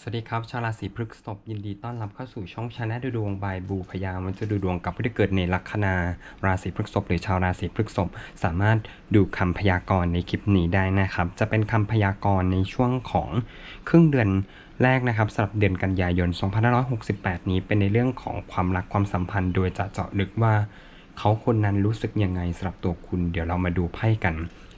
สวัสดีครับ ชาวราศีพฤกษภยินดีต้อนรับเข้าสู่ช่องชาแนลดูดวงบายบูพยามันจะดูดวงกับผู้ที่เกิดในลัคนาราศีพฤกษภหรือชาวราศีพฤกษภสามารถดูคำพยากรณ์ในคลิปนี้ได้นะครับ จะเป็นคำพยากรณ์ในช่วงของครึ่งเดือนแรกนะครับสำหรับเดือนกันยายน 2568 นี้เป็นในเรื่องของความรักความสัมพันธ์ โดยจะเจาะลึกว่า เขาคนนั้นรู้สึกยังไงสำหรับตัวคุณ เดี๋ยวเรามาดูไพ่กัน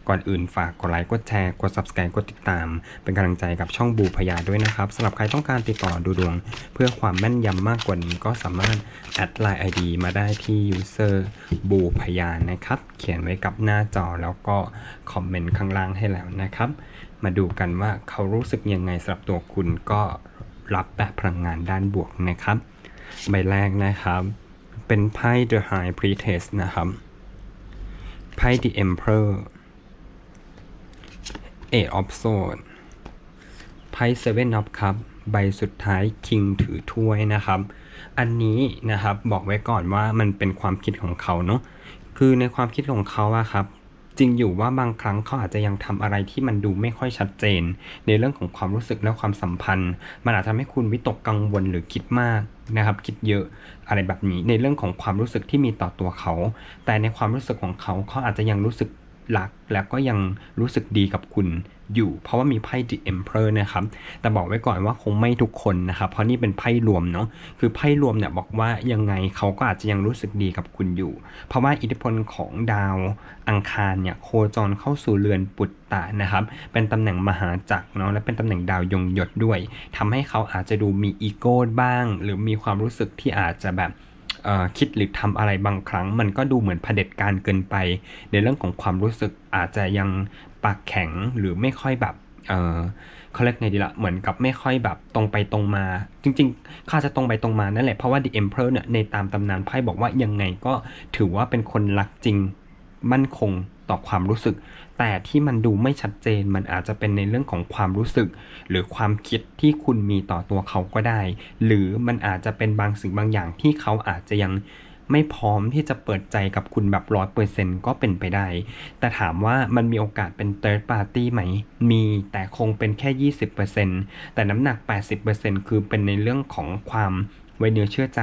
ก่อนอื่นฝากกดไลค์ กดแชร์ กด subscribe กดติดตาม เป็นกำลังใจกับช่องบูพยาด้วยนะครับสำหรับใครต้องการติดต่อดูดวง เพื่อความแม่นยำมากกว่านี้ก็สามารถแอดไลน์ ID มาได้ที่ user บูพยานะครับ เขียนไว้กับหน้าจอแล้วก็คอมเมนต์ข้างล่างให้แล้วนะครับ มาดูกันว่าเขารู้สึกยังไงสำหรับตัวคุณก็รับแบบพลังงานด้านบวกนะครับ ใบแรกนะครับ เป็นไพ่ The High Priestess นะครับไพ่ The Emperor Eight of Swords ไพ่ Seven of Cups ใบสุดท้าย King ถือถ้วยนะครับ อันนี้นะครับบอกไว้ก่อนว่ามันเป็นความคิดของเขาเนาะคือในความคิดของเขาอะครับจริงอยู่ว่าบางครั้งเขาอาจจะยังทำอะไรที่มันดูไม่ค่อยชัดเจน ในเรื่องของความรู้สึกและความสัมพันธ์ มันอาจจะทำให้คุณวิตกกังวลหรือคิดมากนะครับ คิดเยอะอะไรแบบนี้ในเรื่องของความรู้สึกที่มีต่อตัวเขา แต่ในความรู้สึกของเขาเขาอาจจะยังรู้สึก รักแล้วก็ยังรู้สึกดีกับคุณอยู่ เพราะว่ามีไพ่ The Emperor นะครับ แต่บอกไว้ก่อนว่าคงไม่ทุกคนนะครับ เพราะนี่เป็นไพ่รวมเนาะคือไพ่รวมเนี่ยบอกว่ายังไงเขาก็อาจจะยังรู้สึกดีกับคุณอยู่ เพราะว่าอิทธิพลของดาวอังคารเนี่ยโคจรเข้าสู่เรือนปุตตะนะครับ เป็นตำแหน่งมหาจักรเนาะและเป็นตำแหน่งดาวยงยศด้วยทำให้เขาอาจจะดูมีอีโก้บ้าง หรือมีความรู้สึกที่อาจจะแบบ คิดหรือทำอะไรบางครั้ง มันก็ดูเหมือนเผด็จการเกินไป ในเรื่องของความรู้สึกอาจจะยังปากแข็งหรือไม่ค่อยแบบเออเขาเรียกไงดีละเหมือนกับไม่ค่อยแบบตรงไปตรงมา จริงๆข้าจจะตรงไปตรงมานั่นแหละเพราะว่า The Emperor เนี่ยในตามตำนานไพ่บอกว่ายังไงก็ถือว่าเป็นคนรักจริง มั่นคงต่อความรู้สึก แต่ที่มันดูไม่ชัดเจนมันอาจจะเป็นในเรื่องของความรู้สึก หรือความคิดที่คุณมีต่อตัวเขาก็ได้ หรือมันอาจจะเป็นบางสิ่งบางอย่างที่เขาอาจจะยังไม่พร้อมที่จะเปิดใจกับคุณแบบร้อยเปอร์เซ็นก็เป็นไปได้ แต่ถามว่ามันมีโอกาสเป็น third party ไหม มีแต่คงเป็นแค่ 20%แต่น้ำหนัก 80%คือเป็นในเรื่องของความไว้เนื้อเชื่อใจ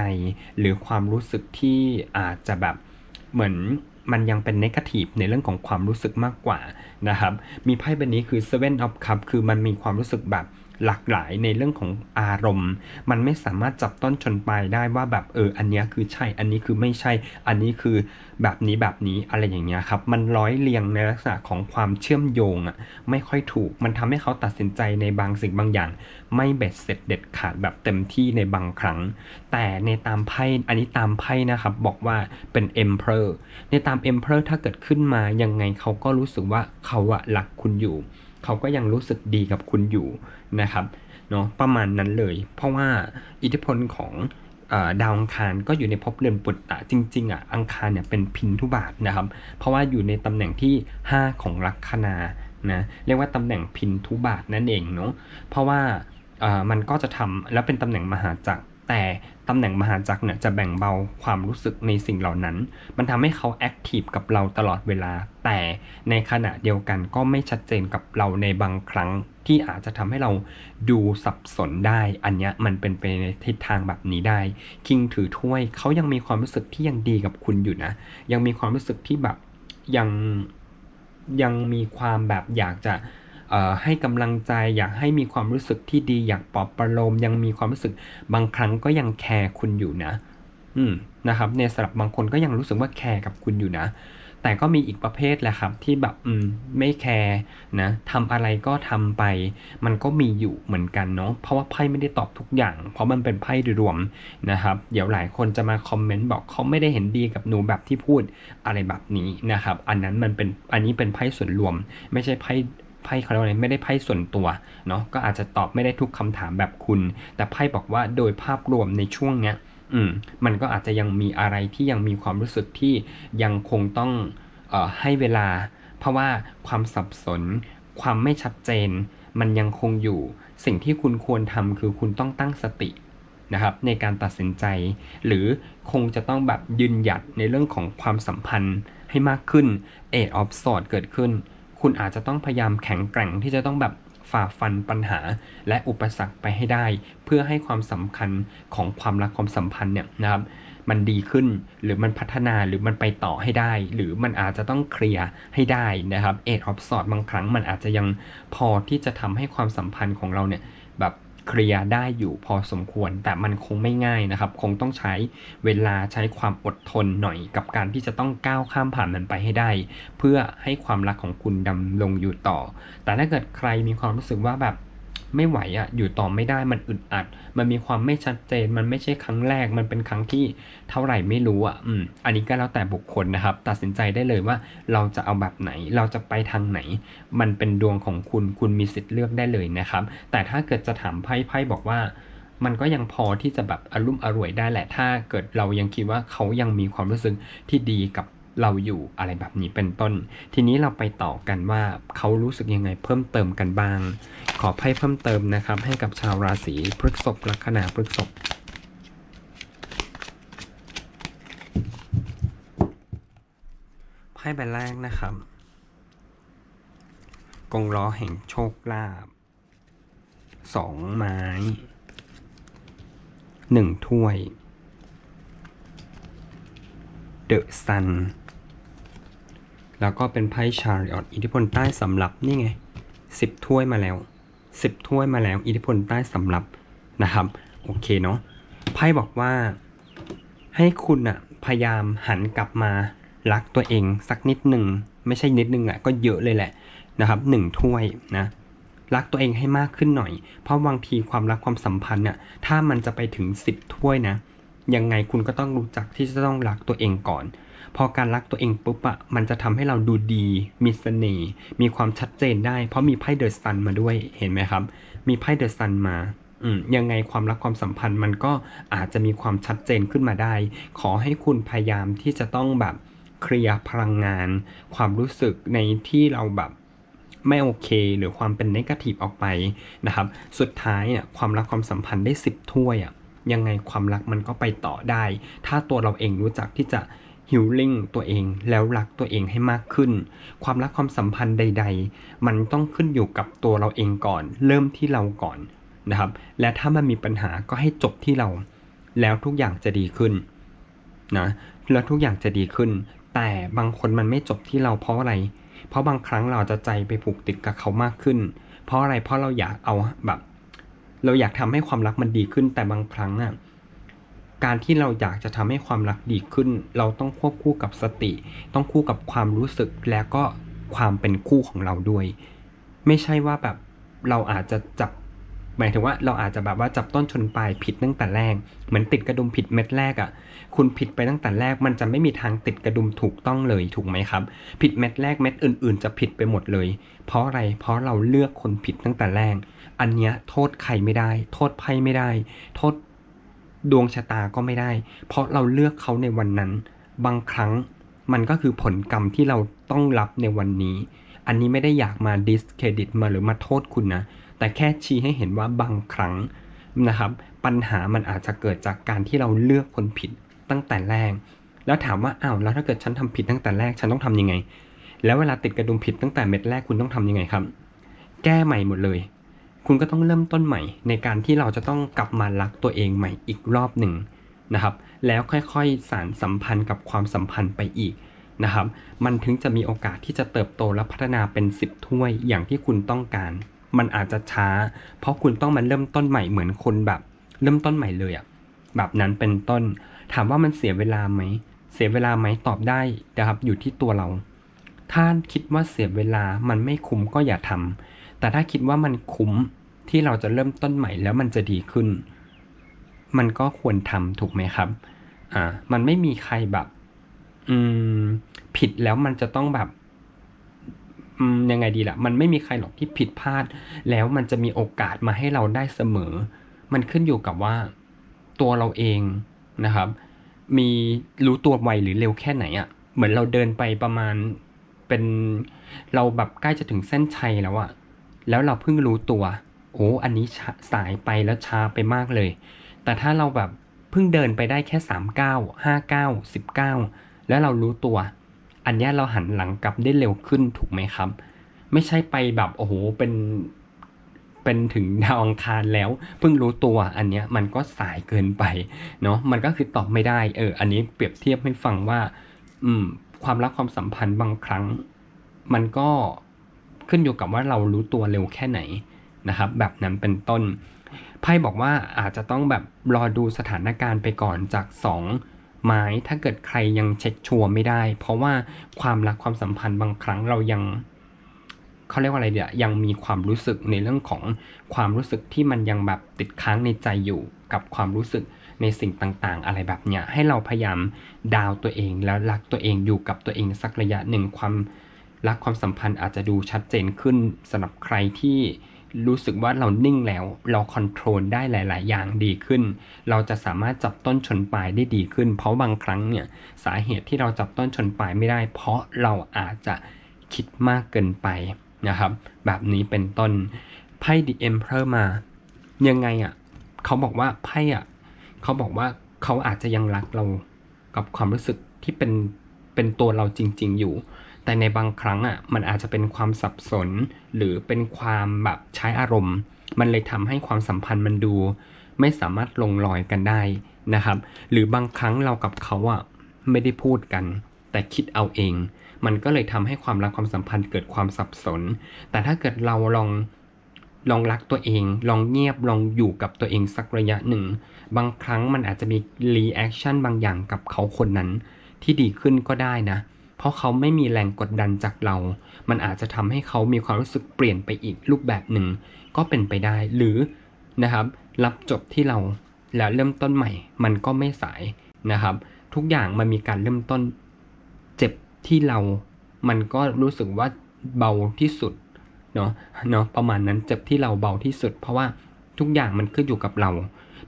หรือความรู้สึกที่อาจจะแบบเหมือน มันยังเป็นเนกาทีฟในเรื่องของความรู้สึกมากกว่านะครับ มีไพ่ใบนี้คือ Seven of Cups คือมันมีความรู้สึกแบบ หลากหลายในเรื่องของอารมณ์ มันไม่สามารถจับต้นชนปลายได้ว่าแบบเอออันนี้คือใช่ อันนี้คือไม่ใช่ อันนี้คือแบบนี้แบบนี้อะไรอย่างเงี้ยครับ มันร้อยเรียงในลักษณะของความเชื่อมโยงอะไม่ค่อยถูก มันทำให้เขาตัดสินใจในบางสิ่งบางอย่าง ไม่เบ็ดเสร็จเด็ดขาดแบบเต็มที่ในบางครั้ง แต่ในตามไพ่อันนี้ตามไพ่นะครับบอกว่าเป็น Emperor ในตาม Emperor ถ้าเกิดขึ้นมายังไงเขาก็รู้สึกว่าเขาอะรักคุณอยู่ เขาก็ยังรู้สึกดีกับคุณอยู่นะครับเนาะประมาณนั้นเลย เพราะว่าอิทธิพลของดาวอังคารก็อยู่ในภพเรือนปุตตะจริงๆอะอังคารเนี่ยเป็นพินทุบาทนะครับ เพราะว่าอยู่ในตำแหน่งที่ 5 ของลัคนานะเรียกว่าตำแหน่งพินทุบาทนั่นเองเนาะเพราะว่ามันก็จะทำแล้วเป็นตำแหน่งมหาจักรแต่ ตำแหน่งมหาจักรเนี่ยจะแบ่งเบาความรู้สึกในสิ่งเหล่านั้น มันทำให้เขาแอคทีฟกับเราตลอดเวลา แต่ในขณะเดียวกันก็ไม่ชัดเจนกับเราในบางครั้งที่อาจจะทำให้เราดูสับสนได้ อันเนี้ยมันเป็นไปในทิศทางแบบนี้ได้ คิงถือถ้วยเขายังมีความรู้สึกที่ยังดีกับคุณอยู่นะ ยังมีความรู้สึกที่แบบยังยังมีความแบบอยากจะ ให้กำลังใจอยากให้มีความรู้สึกที่ดีอยากปลอบประโลมยังมีความรู้สึกบางครั้งก็ยังแคร์คุณอยู่นะ อืมนะครับในสำหรับบางคนก็ยังรู้สึกว่าแคร์กับคุณอยู่นะ แต่ก็มีอีกประเภทแหละครับ ที่แบบอืมไม่แคร์นะทำอะไรก็ทำไป มันก็มีอยู่เหมือนกันเนาะเพราะว่าไพ่ไม่ได้ตอบทุกอย่าง เพราะมันเป็นไพ่รวมนะครับ เดี๋ยวหลายคนจะมาคอมเมนต์บอกเขาไม่ได้เห็นดีกับหนูแบบที่พูดอะไรแบบนี้นะครับ อันนั้นมันเป็นอันนี้เป็นไพ่ส่วนรวม ไม่ใช่ไพ่ ไพ่เขาเรียกว่าไม่ได้ไพ่ส่วนตัวเนาะก็อาจจะตอบไม่ได้ทุกคำถามแบบคุณ แต่ไพ่บอกว่าโดยภาพรวมในช่วงเนี้ยอืมมันก็อาจจะยังมีอะไรที่ยังมีความรู้สึกที่ยังคงต้องเอ่อให้เวลา เพราะว่าความสับสน ความไม่ชัดเจน มันยังคงอยู่ สิ่งที่คุณควรทำคือคุณต้องตั้งสตินะครับในการตัดสินใจ หรือคงจะต้องแบบยืนหยัดในเรื่องของความสัมพันธ์ให้มากขึ้น Eight of sword เกิดขึ้น คุณอาจจะต้องพยายามแข็งแกร่งที่จะต้องแบบฝ่าฟันปัญหาและอุปสรรคไปให้ได้ เพื่อให้ความสำคัญของความรักความสัมพันธ์เนี่ยนะครับมันดีขึ้นหรือมันพัฒนาหรือมันไปต่อให้ได้ หรือมันอาจจะต้องเคลียร์ให้ได้นะครับเอ็ดออฟสอดบางครั้งมันอาจจะยังพอที่จะทำให้ความสัมพันธ์ของเราเนี่ย เคลียร์ได้อยู่พอสมควร แต่มันคงไม่ง่ายนะครับ คงต้องใช้เวลาใช้ความอดทนหน่อยกับการที่จะต้องก้าวข้ามผ่านมันไปให้ได้ เพื่อให้ความรักของคุณดำลงอยู่ต่อ แต่ถ้าเกิดใครมีความรู้สึกว่าแบบ ไม่ไหวอะ่ะอยู่ต่อไม่ได้มันอึดอัด มันมีความไม่ชัดเจน มันไม่ใช่ครั้งแรก มันเป็นครั้งที่เท่าไหร่ไม่รู้อะ่ะอืมอันนี้ก็แล้วแต่บุคคลนะครับ ตัดสินใจได้เลยว่าเราจะเอาแบบไหน เราจะไปทางไหน มันเป็นดวงของคุณคุณมีสิทธิ์เลือกได้เลยนะครับ แต่ถ้าเกิดจะถามไพ่ไพ่บอกว่ามันก็ยังพอที่จะแบบอารมณ์อร่วยได้แหละ ถ้าเกิดเรายังคิดว่าเขายังมีความรู้สึกที่ดีกับ เราอยู่อะไรแบบนี้เป็นต้น ทีนี้เราไปต่อกันว่าเขารู้สึกยังไงเพิ่มเติมกันบ้าง ขอไพ่เพิ่มเติมนะครับ ให้กับชาวราศีพฤษภลัคนาพฤษภไพ่ใบแรกนะครับ กงล้อแห่งโชคลาภสองไม้หนึ่งถ้วยเดอะซัน แล้วก็เป็นไพ่ชาริออตอิทธิพลใต้สำรับนี่ไงสิบถ้วยมาแล้วสิบถ้วยมาแล้ว อิทธิพลใต้สำรับนะครับ โอเคเนาะไพ่บอกว่า ให้คุณอะพยายามหันกลับมารักตัวเองสักนิดหนึ่งไม่ใช่นิดหนึ่งอะก็เยอะเลยแหละนะครับหนึ่งถ้วยนะรักตัวเองให้มากขึ้นหน่อย เพราะบางทีความรักความสัมพันธ์น่ะ ถ้ามันจะไปถึงสิบถ้วยนะ ยังไงคุณก็ต้องรู้จักที่จะต้องรักตัวเองก่อน พอการรักตัวเองปุ๊บอะมันจะทำให้เราดูดี มีเสน่ห์มีความชัดเจนได้ เพราะมีไพ่เดอะซันมาด้วยเห็นไหมครับ มีไพ่เดอะซันมาอืมยังไงความรักความสัมพันธ์มันก็อาจจะมีความชัดเจนขึ้นมาได้ ขอให้คุณพยายามที่จะต้องแบบเคลียร์พลังงาน ความรู้สึกในที่เราแบบไม่โอเคหรือความเป็นนกาทีฟออกไปนะครับ สุดท้ายเนี่ยความรักความสัมพันธ์ได้ 10 ถ้วยอะยังไงความรักมันก็ไปต่อได้ ถ้าตัวเราเองรู้จักที่จะ ฮิลลิ่งตัวเองแล้วรักตัวเองให้มากขึ้น ความรักความสัมพันธ์ใด ๆ มันต้องขึ้นอยู่กับตัวเราเองก่อน เริ่มที่เราก่อนนะครับ และถ้ามันมีปัญหาก็ให้จบที่เรา แล้วทุกอย่างจะดีขึ้นนะแล้วทุกอย่างจะดีขึ้น แต่บางคนมันไม่จบที่เราเพราะอะไร เพราะบางครั้งเราจะใจไปผูกติดกับเขามากขึ้น เพราะอะไรเพราะเราอยากเอาแบบ เราอยากทำให้ความรักมันดีขึ้นแต่บางครั้งอะ การที่เราอยากจะทำให้ความรักดีขึ้น เราต้องควบคู่กับสติ ต้องคู่กับความรู้สึกแล้วก็ความเป็นคู่ของเราด้วย ไม่ใช่ว่าแบบเราอาจจะจับหมายถึงว่าเราอาจจะแบบว่าจับต้นชนปลายผิดตั้งแต่แรก เหมือนติดกระดุมผิดเม็ดแรกอะ่ะ คุณผิดไปตั้งแต่แรก มันจะไม่มีทางติดกระดุมถูกต้องเลยถูกไหมครับ ผิดเม็ดแรกเม็ดอื่น ๆ จะผิดไปหมดเลย เพราะอะไร เพราะเราเลือกคนผิดตั้งแต่แรก อันเนี้ยโทษใครไม่ได้ โทษไพ่ไม่ได้ โทษ ดวงชะตาก็ไม่ได้ เพราะเราเลือกเขาในวันนั้น บางครั้งมันก็คือผลกรรมที่เราต้องรับในวันนี้ อันนี้ไม่ได้อยากมาดิสเครดิตมาหรือมาโทษคุณนะ แต่แค่ชี้ให้เห็นว่าบางครั้งนะครับ ปัญหามันอาจจะเกิดจากการที่เราเลือกคนผิดตั้งแต่แรก แล้วถามว่าอ้าวแล้วถ้าเกิดฉันทำผิดตั้งแต่แรกฉันต้องทำยังไง แล้วเวลาติดกระดุมผิดตั้งแต่เม็ดแรกคุณต้องทำยังไงครับ แก้ใหม่หมดเลย คุณก็ต้องเริ่มต้นใหม่ ในการที่เราจะต้องกลับมารักตัวเองใหม่อีกรอบหนึ่งนะครับ แล้วค่อยๆสารสัมพันธ์กับความสัมพันธ์ไปอีกนะครับ มันถึงจะมีโอกาสที่จะเติบโตและพัฒนาเป็น 10 ถ้วยอย่างที่คุณต้องการ มันอาจจะช้า เพราะคุณต้องมาเริ่มต้นใหม่เหมือนคนแบบ เริ่มต้นใหม่เลยอะแบบนั้นเป็นต้น ถามว่ามันเสียเวลาไหม เสียเวลาไหมตอบได้นะครับ อยู่ที่ตัวเรา ถ้าคิดว่าเสียเวลามันไม่คุ้มก็อย่าทำแต่ถ้าคิดว่ามันคุ้ม ที่เราจะเริ่มต้นใหม่แล้วมันจะดีขึ้น มันก็ควรทำถูกไหมครับ อ่า มันไม่มีใครแบบ อืม ผิดแล้วมันจะต้องแบบอืมยังไงดีล่ะ มันไม่มีใครหรอกที่ผิดพลาด แล้วมันจะมีโอกาสมาให้เราได้เสมอ มันขึ้นอยู่กับว่าตัวเราเองนะครับ มีรู้ตัวไวหรือเร็วแค่ไหนอะ่ะ เหมือนเราเดินไปประมาณเป็นเราแบบใกล้จะถึงเส้นชัยแล้วอะแล้วเราเพิ่งรู้ตัว โอ้อันนี้สายไปแล้วช้าไปมากเลย แต่ถ้าเราแบบเพิ่งเดินไปได้แค่สามเก้าห้าเก้าสิบเก้าแล้วเรารู้ตัว อันนี้เราหันหลังกลับได้เร็วขึ้นถูกไหมครับ ไม่ใช่ไปแบบโอ้โหเป็นเป็นถึงดาวอังคารแล้ว เพิ่งรู้ตัวอันเนี้ยมันก็สายเกินไปเนาะมันก็คือตอบไม่ได้เอออันนี้เปรียบเทียบให้ฟังว่า อืม ความรักความสัมพันธ์บางครั้ง มันก็ขึ้นอยู่กับว่าเรารู้ตัวเร็วแค่ไหน นะครับแบบนั้นเป็นต้นไพ่บอกว่าอาจจะต้องแบบรอดูสถานการณ์ไปก่อนจากสองไม้ถ้าเกิดใครยังเช็คชัวร์ไม่ได้ เพราะว่าความรักความสัมพันธ์บางครั้งเรายังเขาเรียกว่าอะไรเดี๋ยยังมีความรู้สึกในเรื่องของความรู้สึกที่มันยังแบบติดค้างในใจอยู่กับความรู้สึกในสิ่งต่างๆ อะไรแบบเนี้ยให้เราพยายามดาวตัวเองแล้วรักตัวเองอยู่กับตัวเองสักระยะหนึ่งความรักความสัมพันธ์อาจจะดูชัดเจนขึ้นสำหรับใครที่ รู้สึกว่าเรานิ่งแล้ว เราคอนโทรลได้หลาย ๆ อย่างดีขึ้น เราจะสามารถจับต้นชนปลายได้ดีขึ้น เพราะบางครั้งเนี่ยสาเหตุที่เราจับต้นชนปลายไม่ได้ เพราะเราอาจจะคิดมากเกินไปนะครับ แบบนี้เป็นต้นไพ่ดีเอ็มเพอร์มา ยังไงอะเขาบอกว่าไพ่อะเขาบอกว่าเขาอาจจะยังรักเรากับความรู้สึกที่เป็นเป็นตัวเราจริง ๆ อยู่ แต่ในบางครั้งอะมันอาจจะเป็นความสับสน หรือเป็นความแบบใช้อารมณ์ มันเลยทำให้ความสัมพันธ์มันดู ไม่สามารถลงรอยกันได้นะครับ หรือบางครั้งเรากับเขาอะไม่ได้พูดกัน แต่คิดเอาเอง มันก็เลยทำให้ความรักความสัมพันธ์เกิดความสับสน แต่ถ้าเกิดเราลองลองรักตัวเอง ลองเงียบ ลองอยู่กับตัวเองสักระยะหนึ่ง บางครั้งมันอาจจะมีรีแอคชั่นบางอย่างกับเขาคนนั้น ที่ดีขึ้นก็ได้นะ เพราะเขาไม่มีแรงกดดันจากเรา มันอาจจะทำให้เขามีความรู้สึกเปลี่ยนไปอีกรูปแบบหนึ่ง ก็เป็นไปได้ หรือนะครับ รับจบที่เราแล้วเริ่มต้นใหม่ มันก็ไม่สายนะครับ ทุกอย่างมันมีการเริ่มต้นเจ็บที่เรา มันก็รู้สึกว่าเบาที่สุดเนาะเนาะประมาณนั้นเจ็บที่เราเบาที่สุด เพราะว่าทุกอย่างมันขึ้นอยู่กับเรา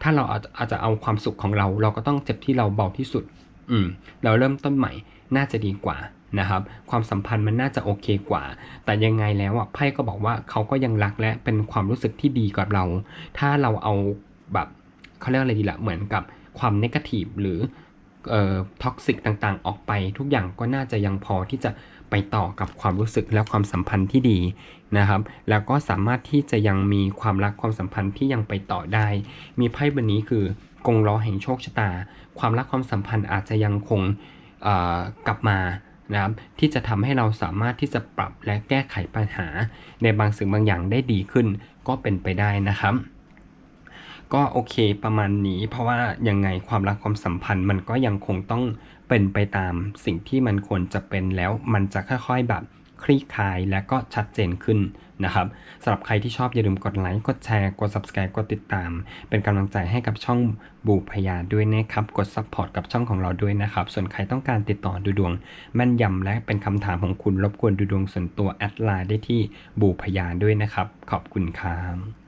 ถ้าเราอาจจะเอาความสุขของเรา เราก็ต้องเจ็บที่เราเบาที่สุด อืม เราเริ่มต้นใหม่ น่าจะดีกว่านะครับ ความสัมพันธ์มันน่าจะโอเคกว่า แต่ยังไงแล้วอะไพ่ก็บอกว่าเขาก็ยังรักและเป็นความรู้สึกที่ดีกับเรา ถ้าเราเอาแบบเขาเรียกอะไรดีละเหมือนกับความนกาทีฟหรือเอ่อท็อกซิกต่างๆ ออกไป ทุกอย่างก็น่าจะยังพอที่จะไปต่อกับความรู้สึกและความสัมพันธ์ที่ดีนะครับ แล้วก็สามารถที่จะยังมีความรักความสัมพันธ์ที่ยังไปต่อได้ มีไพ่บนนี้คือกงล้อแห่งโชคชะตา ความรักความสัมพันธ์อาจจะยังคง กลับมานะครับที่จะทำให้เราสามารถที่จะปรับและแก้ไขปัญหา ในบางสิ่งบางอย่างได้ดีขึ้น ก็เป็นไปได้นะครับ ก็โอเคประมาณนี้เพราะว่ายังไงความรักความสัมพันธ์มันก็ยังคงต้องเป็นไปตามสิ่งที่มันควรจะเป็นแล้วมันจะค่อยๆแบบ คลี่คลายและก็ชัดเจนขึ้นนะครับสำหรับใครที่ชอบอย่าลืมกดไลค์ กดแชร์ กด subscribe กดติดตาม เป็นกำลังใจให้กับช่องบูพยาด้วยนะครับ กด support กับช่องของเราด้วยนะครับ ส่วนใครต้องการติดต่อดูดวงแม่นยำและเป็นคำถามของคุณรบกวนดูดวงส่วนตัวแอดไลน์ได้ที่บูพยาด้วยนะครับ ขอบคุณครับ